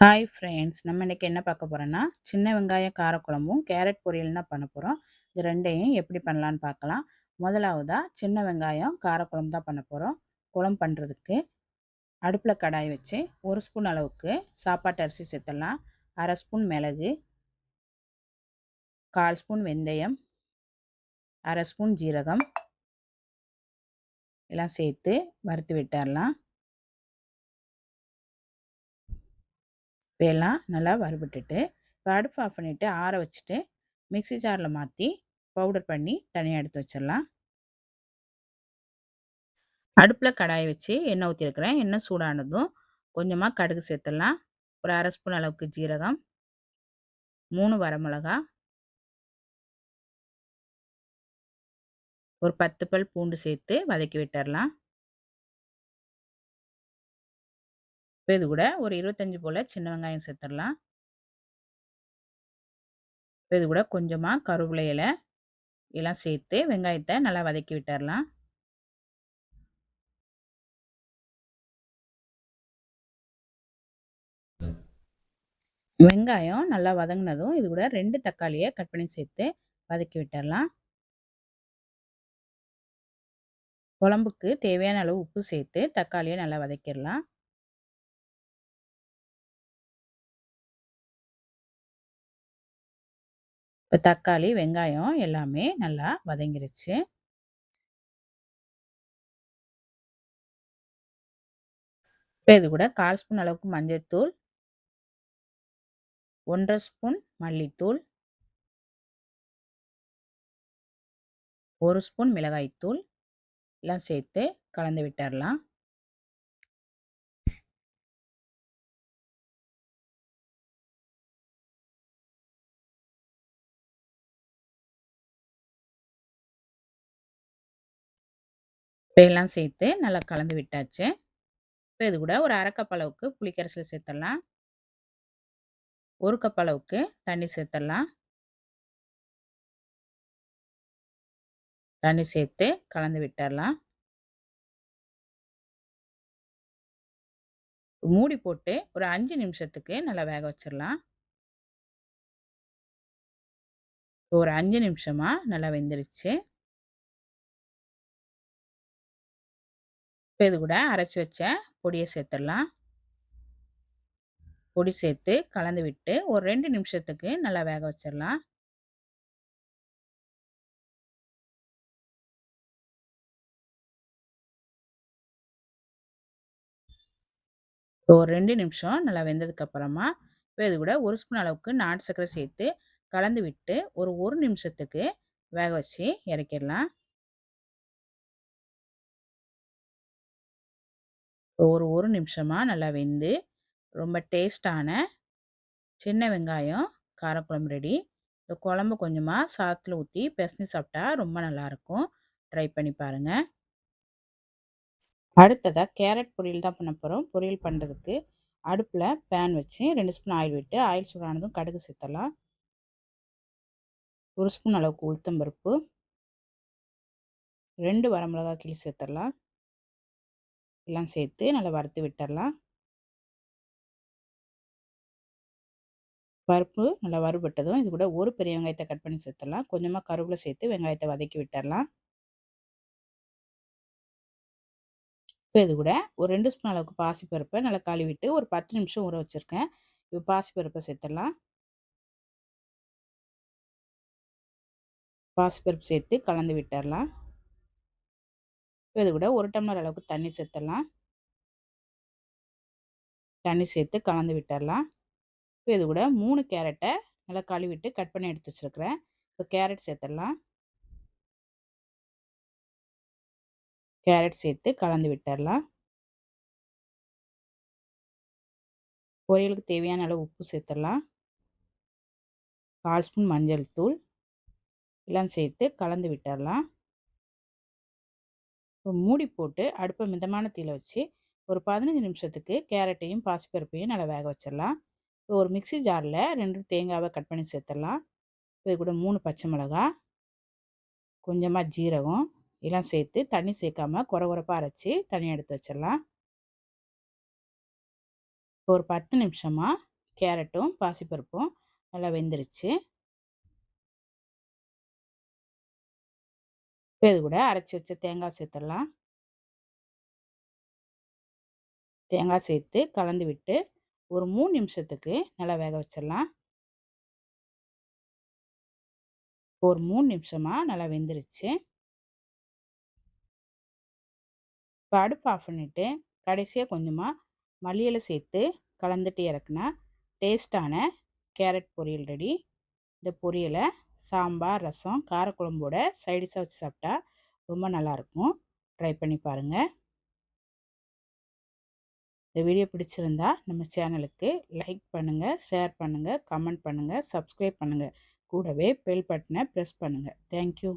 Hi friends நம்ம இன்றைக்கி என்ன பார்க்க போகிறோன்னா சின்ன வெங்காயம் காரக்குழம்பும் கேரட் பொரியல் தான் பண்ண போகிறோம் இது ரெண்டையும் எப்படி பண்ணலான்னு பார்க்கலாம். முதலாவதாக சின்ன வெங்காயம் காரக்குழம்பு தான் பண்ண போகிறோம் குழம்பு பண்ணுறதுக்கு அடுப்பில் கடாய் வச்சு ஒரு ஸ்பூன் அளவுக்கு சாப்பாட்டு அரிசி சேர்த்துடலாம். அரை ஸ்பூன் மிளகு கால் ஸ்பூன் வெந்தயம் அரை ஸ்பூன் ஜீரகம் எல்லாம் சேர்த்து வறுத்து விட்டுடலாம். இப்போலாம் நல்லா வறுபட்டுட்டு இப்போ அடுப்பு ஆஃப் பண்ணிவிட்டு ஆற வச்சுட்டு மிக்சி ஜாரில் மாற்றி பவுடர் பண்ணி தனியாக எடுத்து வச்சிடலாம். அடுப்பில் கடாயை வச்சு எண்ணெய் ஊற்றிருக்கிறேன் எண்ணெய் சூடானதும் கொஞ்சமாக கடுகு சேர்த்துடலாம். ஒரு அரை ஸ்பூன் அளவுக்கு ஜீரகம் மூணு வரமிளகா ஒரு பத்து பல் பூண்டு சேர்த்து வதக்கி விட்டுடலாம். இப்போ இது கூட ஒரு இருபத்தஞ்சி போல் சின்ன வெங்காயம் சேர்த்துடலாம். இப்போ இது கூட கொஞ்சமாக கருவிலையில எல்லாம் சேர்த்து வெங்காயத்தை நல்லா வதக்கி விட்டுடலாம். வெங்காயம் நல்லா வதங்கினதும் இது கூட ரெண்டு தக்காளியை கட் பண்ணி சேர்த்து வதக்கி விட்டுடலாம். குழம்புக்கு தேவையான அளவு உப்பு சேர்த்து தக்காளியை நல்லா வதக்கிடலாம். இப்போ தக்காளி வெங்காயம் எல்லாமே நல்லா வதங்கிருச்சு. இப்போ இது கூட கால் ஸ்பூன் அளவுக்கு மஞ்சள்தூள் ஒன்றரை ஸ்பூன் மல்லித்தூள். ஒரு ஸ்பூன் மிளகாய்த்தூள். எல்லாம் சேர்த்து கலந்து விட்டுடலாம் இப்போ சேர்த்து நல்லா கலந்து விட்டாச்சு. இப்போ இது கூட ஒரு அரை கப் அளவுக்கு புளிக்கரைசல் சேர்த்துடலாம். ஒரு கப் அளவுக்கு தண்ணி சேர்த்துடலாம். தண்ணி சேர்த்து கலந்து விட்டுடலாம். மூடி போட்டு ஒரு அஞ்சு நிமிஷத்துக்கு நல்லா வேக வச்சிடலாம். ஒரு அஞ்சு நிமிஷமாக நல்லா வெந்துருச்சு. இப்போ இது கூட அரைச்சி வச்ச பொடியை சேர்த்துடலாம் பொடி சேர்த்து கலந்து விட்டு ஒரு ரெண்டு நிமிஷத்துக்கு நல்லா வேக வச்சிடலாம். ஒரு ரெண்டு நிமிஷம் நல்லா வெந்ததுக்கப்புறமா இப்போ இது கூட ஒரு ஸ்பூன் அளவுக்கு நாட்டு சர்க்கரை சேர்த்து கலந்து விட்டு ஒரு ஒரு நிமிஷத்துக்கு வேக வச்சு இறக்கிடலாம். ஒரு ஒரு நிமிஷமாக நல்லா வெந்து ரொம்ப டேஸ்டான சின்ன வெங்காயம் காரக்குழம்பு ரெடி. இந்த குழம்பு கொஞ்சமாக சாதத்தில் ஊற்றி பெசஞ்சு சாப்பிட்டா ரொம்ப நல்லாயிருக்கும் ட்ரை பண்ணி பாருங்கள் அடுத்ததாக கேரட் பொரியல் தான் பண்ண போகிறோம் பொரியல் பண்ணுறதுக்கு அடுப்பில் பேன் வச்சு ரெண்டு ஸ்பூன் ஆயில் விட்டு ஆயில் சூடானதும் கடுகு சேர்த்தலாம். ஒரு ஸ்பூன் அளவுக்கு உளுத்தம்பருப்பு ரெண்டு வரமிளகா கிளி சேர்த்துடலாம் எல்லாம் சேர்த்து நல்லா வறுத்து விட்டுடலாம் பருப்பு நல்லா வறுபட்டதும் இது கூட ஒரு பெரிய வெங்காயத்தை கட் பண்ணி சேர்த்துடலாம். கொஞ்சமாக கருவேப்பிலை சேர்த்து வெங்காயத்தை வதக்கி விட்டுடலாம் இப்போ இது கூட ஒரு ரெண்டு ஸ்பூன் அளவுக்கு பாசிப்பருப்பை நல்லா கழுவிட்டு ஒரு பத்து நிமிஷம் ஊற வச்சுருக்கேன். இப்போ பாசிப்பருப்பை சேர்த்துடலாம். பாசிப்பருப்பு சேர்த்து கலந்து விட்டுடலாம் இப்போ இது கூட ஒரு டம்ளர் அளவுக்கு தண்ணி சேர்த்துடலாம். தண்ணி சேர்த்து கலந்து விட்டுடலாம். இப்போ இது கூட மூணு கேரட்டை நல்லா கழுவிட்டு கட் பண்ணி எடுத்து வச்சுருக்கிறேன். இப்போ கேரட் சேர்த்துடலாம். கேரட் சேர்த்து கலந்து விட்டுடலாம். பொரியலுக்கு தேவையான அளவு உப்பு சேர்த்துடலாம். கால் ஸ்பூன் மஞ்சள் தூள். எல்லாம் சேர்த்து கலந்து விட்டுடலாம். இப்போ மூடி போட்டு அடுப்பை மிதமான தீயில் வச்சு ஒரு பதினஞ்சு நிமிஷத்துக்கு கேரட்டையும் பாசிப்பருப்பையும் நல்லா வேக வச்சிடலாம். இப்போ ஒரு மிக்சி ஜாரில் ரெண்டு தேங்காவை கட் பண்ணி சேர்த்துடலாம். இது கூட மூணு பச்சை மிளகா கொஞ்சமாக ஜீரகம் எல்லாம் சேர்த்து தண்ணி சேர்க்காமல் குறை குறைப்பாக அரைச்சி தனியாக எடுத்து வச்சிடலாம். இப்போ ஒரு பத்து நிமிஷமாக கேரட்டும் பாசிப்பருப்பும் நல்லா வெந்துருச்சு. இப்போ இது கூட அரைச்சி வச்ச தேங்காய் சேர்த்துடலாம். தேங்காய் சேர்த்து கலந்து விட்டு ஒரு மூணு நிமிஷத்துக்கு நல்லா வேக வச்சிடலாம். ஒரு மூணு நிமிஷமாக நல்லா வெந்துருச்சு. இப்போ அடுப்பு ஆஃப் பண்ணிவிட்டு கடைசியாக கொஞ்சமாக மல்லியில் சேர்த்து கலந்துட்டு இறக்குனா டேஸ்ட்டான கேரட் பொரியல் ரெடி. இந்த பொரியலை சாம்பார் ரசம் காரக்குழம்போட சைடிஷாக வச்சு சாப்பிட்டா ரொம்ப நல்லாயிருக்கும் ட்ரை பண்ணி பாருங்கள் இந்த வீடியோ பிடிச்சிருந்தா நம்ம சேனலுக்கு லைக் பண்ணுங்கள் ஷேர் பண்ணுங்கள் கமெண்ட் பண்ணுங்கள் சப்ஸ்கிரைப் பண்ணுங்கள் கூடவே பெல் பட்டனை ப்ரெஸ் பண்ணுங்கள் தேங்க்யூ